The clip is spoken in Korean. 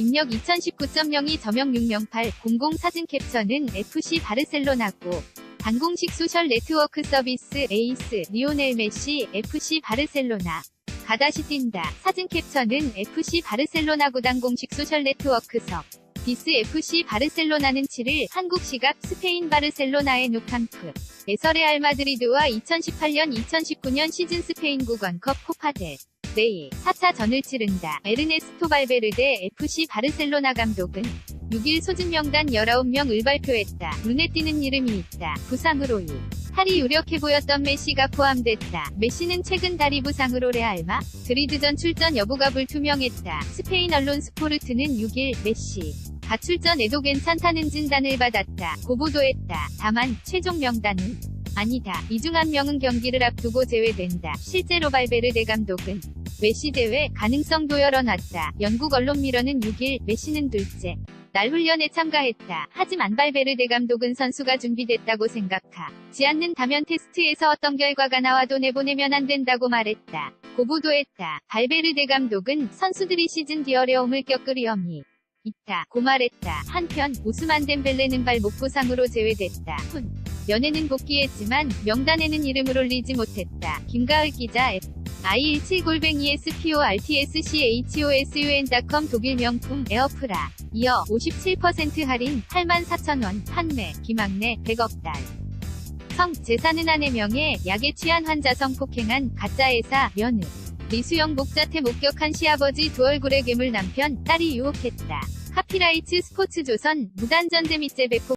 입력 2019.02 저명 6명8 00 사진 캡처는 FC 바르셀로나고 반공식 소셜 네트워크 서비스 에이스 리오넬 메시 FC 바르셀로나. 가다시 뛴다. 사진 캡처는 FC 바르셀로나 구단 공식 소셜 네트워크석. 디스 FC 바르셀로나는 7일 한국 시각 스페인 바르셀로나의 누캄프. 에서 레알 마드리드와 2018년-2019년 시즌 스페인 구건컵 코파델 레이 4차 전을 치른다. 에르네스토 발베르데 FC 바르셀로나 감독은 6일 소집 명단 19명을 발표했다. 눈에 띄는 이름이 있다. 부상으로 이 탈이 유력해 보였던 메시가 포함됐다. 메시는 최근 다리 부상으로 레알마 드리드전 출전 여부가 불투명했다. 스페인 언론 스포르트는 6일 메시 가출전에도 괜찮다는 진단을 받았다. 고보도했다. 다만 최종 명단은 아니다. 이 중 한 명은 경기를 앞두고 제외된다. 실제로 발베르데 감독은 메시 대회 가능성도 열어놨다. 영국 언론 미러는 6일 메시는 둘째 날 훈련에 참가했다. 하지만 발베르데 감독은 선수가 준비됐다고 생각하지 않는다면 테스트에서 어떤 결과가 나와도 내보내면 안 된다고 말했다. 고보도했다. 발베르데 감독은 선수들이 시즌 뒤 어려움을 겪을 위험이 있다. 고 말했다. 한편 오스만 덴벨레는 발목 부상으로 제외됐다. 훈 연애는 복귀했지만 명단에는 이름을 올리지 못했다. 김가을 기자 F. i17골뱅이 sportschosun.com 독일 명품 에어프라. 이어 57% 할인 84,000원 판매 김학래 100억 달. 성 재산은 아내 명예 약에 취한 환자 성폭행한 가짜 회사 연우. 리수영 목자태 목격한 시아버지 두 얼굴의 괴물 남편 딸이 유혹했다. 카피라이츠 스포츠조선 무단전대 밑제 배포